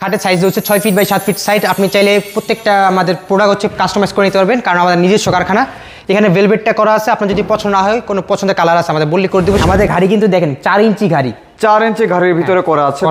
খাটের সাইজ হচ্ছে ছয় ফিট বাই সাত ফিট সাইজ আপনি চাইলে প্রত্যেকটা আমাদের প্রোডাক্ট হচ্ছে কাস্টমাইজ করে নিতে পারবেন, কারণ আমাদের নিজস্ব কারখানা। এখানে ভেলভেটটা করা আছে, আপনার যদি পছন্দ না হয়, কোনো পছন্দের কালার আছে, আমাদের বললে করে দেবো। আমাদের ঘাড়ি কিন্তু দেখেন, চার ইঞ্চি ঘাড়ি। চার ইঞ্চি গাড়ির হ্যাঁ। ভিতরে করা আছে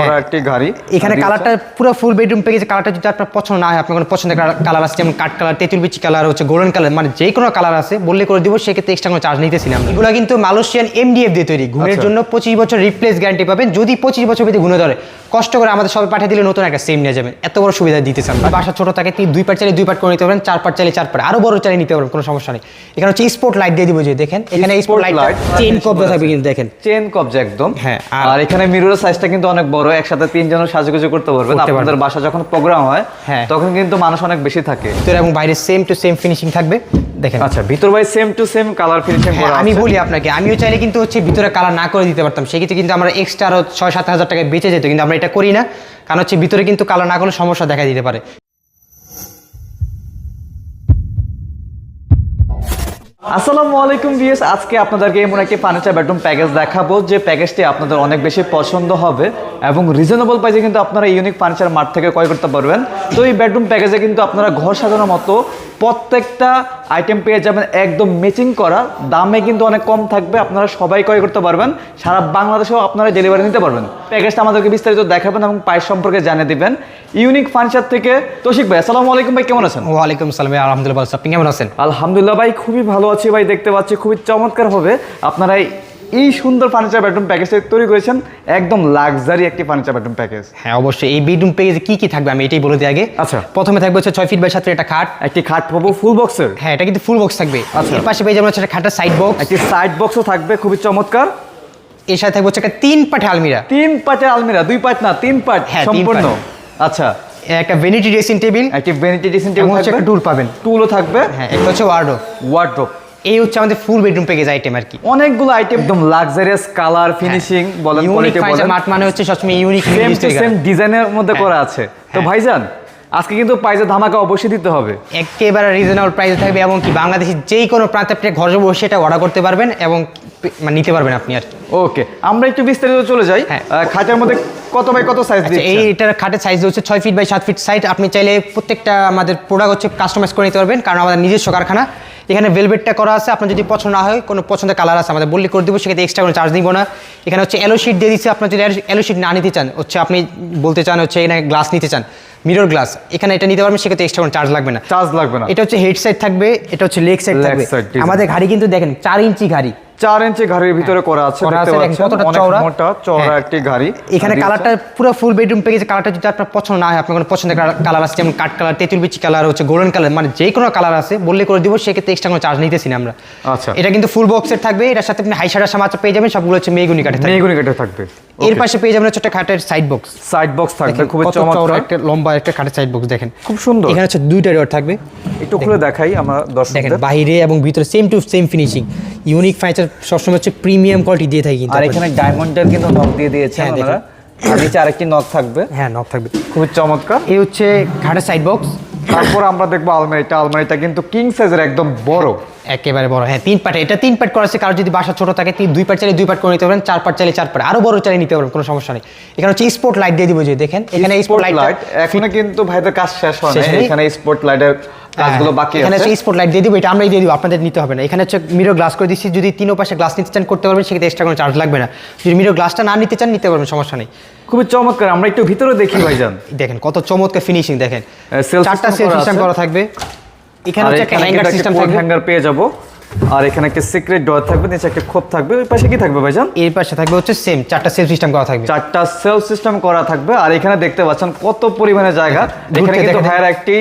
হ্যাঁ। একটি গাড়ি এখানে কালারটা পুরো ফুল বেডরুম পেয়ে গেছে কালারটা যদি আপনার পছন্দ না হয় আপনার কোনো পছন্দের কালার আছে যেমন কাট কালার তেঁতুল বিচি কালার হচ্ছে গোল্ডেন কালার মানে যে কোনো কালার আছে বললে করে দিব সেক্ষেত্রে এক্সট্রা কোনো চার্জ নিতেছিলাম এগুলো কিন্তু মালয়েশিয়ান এমডিএফ দিয়ে তৈরি। ঘুমের আচ্ছা। জন্য পঁচিশ বছর রিপ্লেস গ্যারান্টি পাবেন। যদি পঁচিশ বছর ভিতরে ঘুমে ধরে কষ্ট করে আমাদের সবাই পাঠিয়ে দিলে নতুন একটা সেম নিয়ে যাবেন। এত বড় সুবিধা দিতে চান বাসা ছোট থাকে তিনি দুই পাট চালিয়ে দুই পাট করে নিতে পারেন চার পাট চালিয়ে চার পাট। আরও বড় চালিয়ে নিতে পারবেন কোনো সমস্যা নেই। এখানে হচ্ছে স্পোর্ট লাইট দিয়ে দিব যে দেখেন এখানে স্পোর্ট লাইট চেন কব্জা থাকবে কিন্তু দেখেন। চেন কবজা একদম হ্যাঁ, আর- এখানে মিররের সাইজটা কিন্তু অনেক বড় একসাথে তিনজনের সাজুগুজু করতে পারবেন। আপনাদের বাসা যখন প্রোগ্রাম হয় হ্যাঁ। তখন কিন্তু মানুষ অনেক বেশি থাকে। ভিতরে এবং বাইরে সেম টু সেম ফিনিশিং থাকবে। দেখেন। আচ্ছা ভিতর ভাই same to same colour finishing করা আমি বলি আপনাকে আমিও চাইলে কিন্তু হচ্ছে ভিতরে কালার না করে দিতে পারতাম। সেক্ষেত্রে কিন্তু আমরা এক্সট্রা আরও ছয় সাত হাজার টাকায় বেঁচে যেত কিন্তু আমরা এটা করি না। কারণ হচ্ছে ভিতরে কিন্তু কালার না করলে সমস্যা দেখা দিতে পারে। আসসালামু আলাইকুম ভিএস আজকে আপনাদেরকে এমন একটি ফার্নিচার বেডরুম প্যাকেজ দেখাবো, যে প্যাকেজটি আপনাদের অনেক বেশি পছন্দ হবে এবং রিজনেবল প্রাইসে কিন্তু আপনারা ইউনিক ফার্নিচার মার্ট থেকে ক্রয় করতে পারবেন। তো এই বেডরুম প্যাকেজে কিন্তু আপনারা ঘর সাজানোর মতো প্রত্যেকটা আইটেম পেয়ে যাবেন একদম ম্যাচিং করা। দামে কিন্তু অনেক কম থাকবে আপনারা সবাই ক্রয় করতে পারবেন। সারা বাংলাদেশেও আপনারা ডেলিভারি নিতে পারবেন। প্যাকেজটা আমাদেরকে বিস্তারিত দেখাবেন এবং প্রাইস সম্পর্কে জানিয়ে দিবেন। ইউনিক ফার্নিচার থেকে তৌশিক ভাই আসসালামু আলাইকুম ভাই কেমন আছেন? ওয়ালাইকুম সালাম আলহামদুলিল্লাহ আপনি কেমন আছেন? আলহামদুলিল্লাহ ভাই খুবই ভালো আছি ভাই দেখতে পাচ্ছি খুবই চমৎকার হবে আপনারা এই- সুন্দর ফার্নিচার বেডরুম প্যাকেজটা তৈরি করেছেন একদম লাক্সারি একটি ফার্নিচার বেডরুম প্যাকেজ হ্যাঁ অবশ্যই। এই বেডরুম পেজে কি কি থাকবে? আমি এটাই বলে দিই আগে। আচ্ছা। প্রথমে থাকবে হচ্ছে ছয় ফিট বাই ফিট একটা খাট। একটি খাট পাবো ফুল বক্সের হ্যাঁ এটা কিন্তু ফুল বক্স থাকবে। আচ্ছা। এর পাশে পেয়ে যাবেন হচ্ছে একটা খাটের সাইড বক্স একটি সাইড বক্সও থাকবে খুবই চমৎকার। এর সাথে থাকবে হচ্ছে একটা তিন পাঠে আলমিরা। তিন পাটের আলমিরা দুই পাট না তিন পাট হ্যাঁ, সম্পূর্ণ। আচ্ছা। একটা ভেনিটি ড্রেসিং টেবিল একটি ভ্যানিটি ড্রেসিং টেবিল হচ্ছে একটা টুল পাবেন। টুলও থাকবে। হ্যাঁ একটা হচ্ছে ওয়ার্ডো ওয়ার্ড্রোপ এই হচ্ছে আমাদের ফুল বেডরুম প্যাকেজ আইটেম আর কি। অনেকগুলো আইটেম একদম লাক্সারিয়াস কালার ফিনিশিং বলেন কোয়ালিটি বলেন। মার্ট মানে হচ্ছে সবসময় ইউনিক সেম সেম ডিজাইনের মধ্যে হ্যাঁ। করা আছে। তো হ্যাঁ। ভাইজান আজকে কিন্তু প্রাইজে ধামাকা অবশ্যই দিতে হবে। একেবারে রিজনেবল প্রাইসে থাকবে এবং কি বাংলাদেশের যেই কোনো প্রান্তে আপনি ঘরে বসে এটা অর্ডার করতে পারবেন এবং মানে নিতে পারবেন আপনি আর। ওকে আমরা একটু বিস্তারিত চলে যাই। হ্যাঁ। খাটের মধ্যে কত বাই কত সাইজ আচ্ছা দিচ্ছেন? এইটার খাটের সাইজ হচ্ছে ছয় ফিট বাই সাত ফিট সাইজ আপনি চাইলে প্রত্যেকটা আমাদের প্রোডাক্ট হচ্ছে কাস্টমাইজ করে নিতে পারবেন কারণ আমাদের নিজস্ব কারখানা। এখানে ভেলভেটটা করা আছে আপনার যদি পছন্দ না হয় কোনো পছন্দের কালার আছে আমাদের বললে করে দেবো সেক্ষেত্রে এক্সট্রা কোনো চার্জ দিব না। এখানে হচ্ছে এলো শিট দিয়ে দিচ্ছে আপনার যদি এলো শিট না নিতে চান হচ্ছে আপনি বলতে চান হচ্ছে এখানে গ্লাস নিতে চান মিরর গ্লাস এখানে এটা নিতে পারবেন সেক্ষেত্রে এক্সট্রা কোনো চার্জ লাগবে না। চার্জ লাগবে না। এটা হচ্ছে হেড সাইড থাকবে এটা হচ্ছে লেগ সাইড থাকবে। আমাদের ঘাড়ি কিন্তু দেখেন চার ইঞ্চি ঘাড়ি। চার ইঞ্চি ঘাড়ির ভিতরে হ্যাঁ। করা আছে হ্যাঁ। একটি এখানে কালারটা পুরো ফুল বেডরুম প্যাকেজ কালারটা যদি আপনার পছন্দ না হয় আপনার কোনো পছন্দের কালার আছে যেমন কাট কালার তেঁতুল বিচি কালার হচ্ছে গোল্ডেন কালার মানে যে কোনো কালার আছে বললে করে দিব সেক্ষেত্রে এক্সট্রা কোনো চার্জ নিতেছি না আমরা। আচ্ছা। এটা কিন্তু ফুল বক্সের থাকবে এটার সাথে আপনি হাই সাদা সামাচা পেয়ে যাবেন সবগুলো হচ্ছে মেগুনি কাঠে মেগুনি কাঠে থাকবে। এর পাশে পেয়ে যাবেন হচ্ছে একটা খাটের সাইড বক্স সাইড বক্স থাকবে চওড়া চমৎকার। একটা লম্বা একটা খাটের সাইড বক্স দেখেন। খুব সুন্দর। এখানে হচ্ছে দুইটা ডোর থাকবে। একটু খুলে দেখাই আমরা দর্শক দেখেন বাইরে এবং ভিতরে same to same finishing unique furniture সবসময় হচ্ছে প্রিমিয়াম কোয়ালিটি দিয়ে থাকি কিন্তু আর এখানে ডায়মন্ডের কিন্তু নক দিয়ে দিয়েছে হ্যাঁ, আর নিচে আরেকটি নক থাকবে। হ্যাঁ নক থাকবে। খুবই চমৎকার। এই হচ্ছে খাটের সাইড বক্স তারপর আমরা দেখব আলমারিটা। আলমারিটা কিন্তু কিং সাইজের একদম বড়। একেবারে বড়। হ্যাঁ তিন পার্ট এটা তিন পাট করা আছে। কারও যদি বাসা ছোট থাকে তিন দুই পাট চালিয়ে দুই পাট করে নিতে পারেন চার পাট চালিয়ে চার পাট। আরও বড় চালিয়ে নিতে পারবেন কোনো সমস্যা নেই। এখানে হচ্ছে স্পোর্ট লাইট দিয়ে দিব যে দেখেন এখানে স্পোর্ট লাইট এখানে কিন্তু ভাইদের কাজ শেষ হয়? এখানে স্পোর্ট লাইটের কাজগুলো বাকি হ্যাঁ, এখানে আছে। হচ্ছে স্পট দিয়ে দিব এটা আমরাই দিয়ে দিব আপনাদের নিতে হবে না। এখানে হচ্ছে মিরর গ্লাস করে দিচ্ছি যদি তিনও পাশে গ্লাস নিতে চান করতে পারবেন সেক্ষেত্রে এক্সট্রা কোনো চার্জ লাগবে না। যদি মিরো গ্লাসটা না নিতে চান নিতে পারবেন সমস্যা নেই। খুবই চমৎকার আমরা একটু ভিতরে দেখি ভাইজান। দেখেন কত চমৎকার ফিনিশিং দেখেন। চারটা সেলফ সিস্টেম করা থাকবে। এখানে হচ্ছে একটা হ্যাঙ্গার সিস্টেম থাকবে। হ্যাঙ্গার পেয়ে যাব। আর এখানে একটা সিক্রেট ডোর থাকবে নিচে একটা খোপ থাকবে ওই পাশে কি থাকবে ভাইজান? এর পাশে থাকবে হচ্ছে সেম চারটা সেলফ সিস্টেম করা থাকবে। চারটা সেলফ সিস্টেম করা থাকবে আর এখানে দেখতে পাচ্ছেন কত পরিমাণে জায়গা। এখানে কিন্তু ভাইয়ার একটি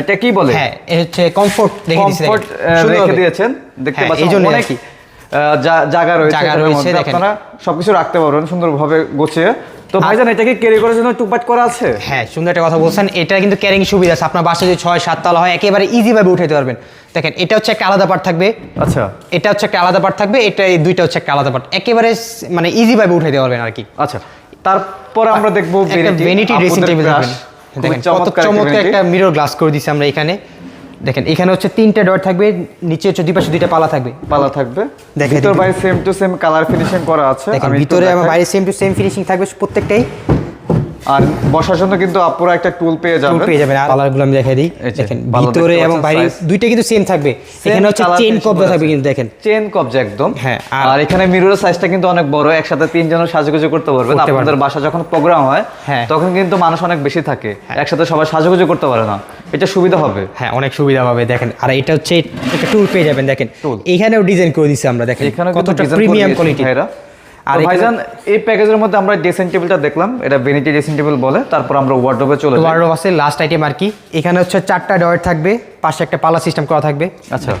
এটা কি বলে? হ্যাঁ এ হচ্ছে কমফোর্ট রেখে দিয়েছি কমফোর্ট রেখে দিয়েছেন। দেখতে হ্যাঁ, পাচ্ছেন এই অনেক জায়গা রয়েছে জায়গা রয়েছে, দেখেন। আপনারা সবকিছু রাখতে পারবেন সুন্দরভাবে গোছিয়ে। তো ভাইজান এটা কি ক্যারি করার জন্য টুকপাট করা আছে? হ্যাঁ সুন্দর একটা কথা বলছেন। এটা কিন্তু ক্যারিং সুবিধা আছে। আপনার বাসা যদি ছয় সাত তলা হয় একেবারে ইজিভাবে উঠাতে পারবেন। দেখেন এটা হচ্ছে একটা আলাদা পার্ট থাকবে। আচ্ছা। এটা হচ্ছে একটা আলাদা পার্ট থাকবে এটা এই দুইটা হচ্ছে একটা আলাদা পার্ট একেবারে মানে ইজিভাবে উঠাতে পারবেন আর কি। আচ্ছা তারপর আমরা দেখব ভ্যানিটি ড্রেসিং টেবিল দেখেন দেখেন কত চমৎকার একটা মিরর গ্লাস করে দিছি আমরা এখানে। দেখেন এখানে হচ্ছে তিনটা ডট থাকবে নিচে হচ্ছে দুই পাশে দুইটা পালা থাকবে। পালা থাকবে। দেখে ভিতর বাইরে same to same colour finishing করা আছে দেখেন ভিতরে আমার বাইরে সেম টু সেম ফিনিশিং থাকবে প্রত্যেকটাই। আর বসার জন্য কিন্তু আপুরা একটা টুল পেয়ে টুল যাবেন। পেয়ে যাবেন আর কালারগুলো আমি দেখাই দিই। দেখেন ভিতরে এবং বাইরে দুইটা কিন্তু সেম থাকবে। এখানে হচ্ছে চেইন কবজা থাকবে কিন্তু দেখেন। চেন কবজা একদম। হ্যাঁ, আর- এখানে মিররের সাইজটা কিন্তু অনেক বড় একসাথে তিনজনের সাজুগুজু করতে পারবেন। আপনাদের বাসা যখন প্রোগ্রাম হয় হ্যাঁ। তখন কিন্তু মানুষ অনেক বেশি থাকে। একসাথে সবাই সাজুগুজু করতে পারে না। এটা সুবিধা হবে? হ্যাঁ অনেক সুবিধা হবে দেখেন। আর এটা হচ্ছে একটা টুল পেয়ে যাবেন দেখেন। এখানেও ডিজাইন করে দিছি আমরা দেখেন। এখানে কতটা প্রিমিয়াম কোয়ালিটি আর আর ভাইজান এই প্যাকেজের মধ্যে আমরা ড্রেসিং টেবিলটা দেখলাম এটা ভেনিটি ড্রেসিং টেবিল বলে তারপর আমরা ওয়ার্ডরোবে চলে ওয়ার্ডরোব আছে লাস্ট আইটেম আর কি। এখানে হচ্ছে চারটা ডয়ার থাকবে পাশে একটা পালা সিস্টেম করা থাকবে। আচ্ছা।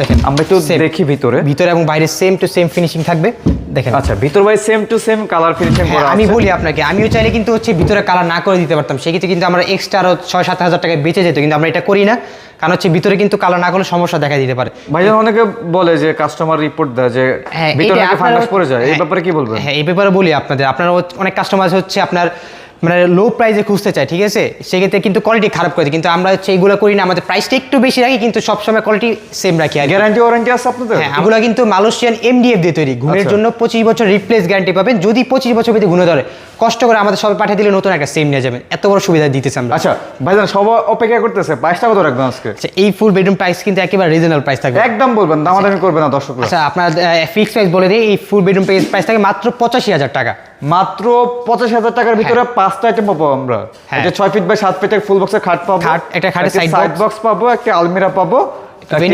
দেখেন আমরা একটু দেখি ভিতরে। ভিতরে এবং বাইরে সেম টু সেম ফিনিশিং থাকবে। দেখেন। আচ্ছা ভিতর ভাই same to same colour finishing হ্যাঁ, করা আমি বলি আপনাকে আমিও চাইলে কিন্তু হচ্ছে ভিতরে কালার না করে দিতে পারতাম। সেক্ষেত্রে কিন্তু আমরা এক্সট্রা আরও ছয় সাত হাজার টাকায় বেঁচে যেত কিন্তু আমরা এটা করি না। কারণ হচ্ছে ভিতরে কিন্তু কালার না করলে সমস্যা দেখা দিতে পারে। ভাইজান অনেকে বলে যে কাস্টমার রিপোর্ট দেয় যে হ্যাঁ, ভিতরে ফাঙ্গাস পড়ে যায় এই হ্যাঁ, ব্যাপারে কি বলবেন? হ্যাঁ এই ব্যাপারে বলি আপনাদের। আপনারা অনেক কাস্টমার হচ্ছে আপনার মানে লো প্রাইসে খুঁজতে চায় ঠিক আছে? সেক্ষেত্রে কিন্তু কোয়ালিটি খারাপ করে কিন্তু আমরা হচ্ছে এইগুলো করি না আমাদের প্রাইসটা একটু বেশি রাখি কিন্তু সবসময় কোয়ালিটি সেম রাখি আর গ্যারান্টি ওয়ারেন্টি আছে আপনাদের? হ্যাঁ এগুলো কিন্তু মালয়েশিয়ান এমডিএফ দিয়ে তৈরি। ঘুমের আচ্ছা। জন্য পঁচিশ বছর রিপ্লেস গ্যারান্টি পাবেন। যদি পঁচিশ বছর ভিতরে ঘুরে ধরে কষ্ট করে আমাদের সবাই পাঠিয়ে দিলে নতুন একটা সেম নিয়ে যাবেন। এত বড় সুবিধা দিতেছে আমরা। আচ্ছা ভাইজান সবাই অপেক্ষা করতেছে। প্রাইসটা কত রাখবেন আজকে? আচ্ছা এই ফুল বেডরুম প্রাইস কিন্তু একেবারে রিজনেবল প্রাইস থাকবে। একদম বলবেন দাম দামাদামি করবে না দর্শকরা। আচ্ছা আপনার ফিক্স প্রাইস বলে দিই এই ফুল বেডরুম প্রাইস থাকে মাত্র পঁচাশি হাজার টাকা। মাত্র পঁচাশ হাজার টাকার ভিতরে পাঁচটা আইটেম পাবো আমরা। হ্যাঁ। এটা ছয় ফিট বাই সাত ফিটের ফুল বক্সের খাট পাবো। একটা খাটের সাইড বক্স পাবো একটা আলমিরা পাবো ডেসিং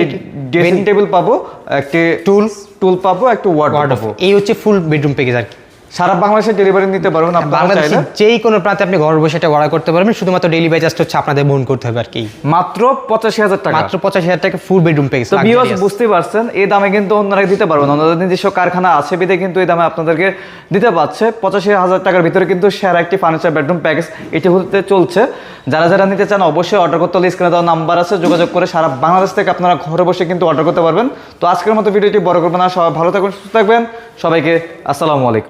ড্রেসিং টেবিল পাবো একটি টুল টুল পাবো একটা ওয়ার্ড ওয়ার্ড পাবো। এই হচ্ছে ফুল বেডরুম প্যাকেজ আর কি। সারা বাংলাদেশে ডেলিভারি নিতে পারবেন আপনারা বাংলাদেশে যেই কোনো প্রান্তে আপনি ঘর বসে এটা অর্ডার করতে পারবেন। শুধুমাত্র ডেলিভারি জাস্ট হচ্ছে আপনাদের বহন করতে হবে আর কি। মাত্র পঁচাশি হাজার টাকা। মাত্র পঁচাশি হাজার টাকা ফুল বেডরুম প্যাকেজ তো ভিউয়ার্স বুঝতে পারছেন এই দামে কিন্তু অন্যরা দিতে পারবেন ওনাদের নিজস্ব কারখানা আছে বিদে কিন্তু এই দামে আপনাদেরকে দিতে পারছে। পঁচাশি হাজার টাকার ভিতরে কিন্তু সেরা একটি ফার্নিচার বেডরুম প্যাকেজ এটি হতে চলছে। যারা যারা নিতে চান অবশ্যই অর্ডার করতে হলে স্ক্রিনে দেওয়া নাম্বার আছে। যোগাযোগ করে সারা বাংলাদেশ থেকে আপনারা ঘরে বসে কিন্তু অর্ডার করতে পারবেন। তো আজকের মতো ভিডিওটি বড় করবেন না। সবাই ভালো থাকবেন সুস্থ থাকবেন। সবাইকে আসসালামু আলাইকুম।